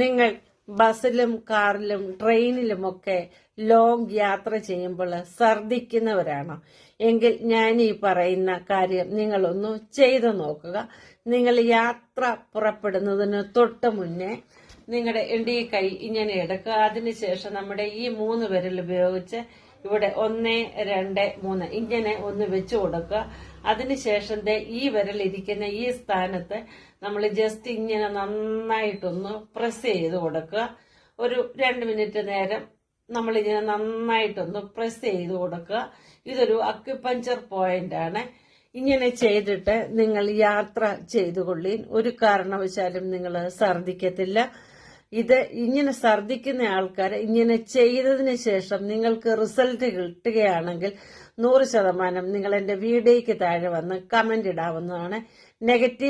നിങ്ങൾ ബസ്സിലും കാറിലും ട്രെയിനിലും ഒക്കെ ലോങ് യാത്ര ചെയ്യുമ്പോൾ ഛർദിക്കുന്നവരാണോ എങ്കിൽ ഞാൻ ഈ പറയുന്ന കാര്യം നിങ്ങളൊന്ന് ചെയ്തു നോക്കുക. നിങ്ങൾ യാത്ര പുറപ്പെടുന്നതിന് തൊട്ട് മുന്നേ നിങ്ങളുടെ എണ്ടി കൈ ഇങ്ങനെ എടുക്കുക. അതിനുശേഷം നമ്മുടെ ഈ മൂന്ന് വിരൽ ഉപയോഗിച്ച് ഇവിടെ ഒന്ന് രണ്ട് മൂന്ന്. ഇങ്ങനെ ഒന്ന് വെച്ചു കൊടുക്കുക. അതിനുശേഷം ഈ വിരലിരിക്കുന്ന ഈ സ്ഥാനത്ത് നമ്മൾ ജസ്റ്റ് ഇങ്ങനെ നന്നായിട്ടൊന്ന് പ്രസ് ചെയ്ത് കൊടുക്കുക. ഒരു രണ്ട് മിനിറ്റ് നേരം നമ്മളിങ്ങനെ നന്നായിട്ടൊന്ന് പ്രസ് ചെയ്ത് കൊടുക്കുക. ഇതൊരു അക്യുപഞ്ചർ പോയിന്റ് ആണ്. ഇങ്ങനെ ചെയ്തിട്ട് നിങ്ങൾ യാത്ര ചെയ്തുകൊള്ളീൻ. ഒരു കാരണവശാലും നിങ്ങൾ ഛർദിക്കത്തില്ല ഇത് ഇങ്ങനെ ഛർദിക്കുന്ന ആൾക്കാർ ഇങ്ങനെ ചെയ്തതിന് ശേഷം നിങ്ങൾക്ക് റിസൾട്ട് കിട്ടുകയാണെങ്കിൽ നൂറ് ശതമാനം നിങ്ങൾ എന്റെ വീഡിയോയ്ക്ക് താഴെ വന്ന് കമന്റ് ഇടാവുന്നതാണ്. നെഗറ്റീവ്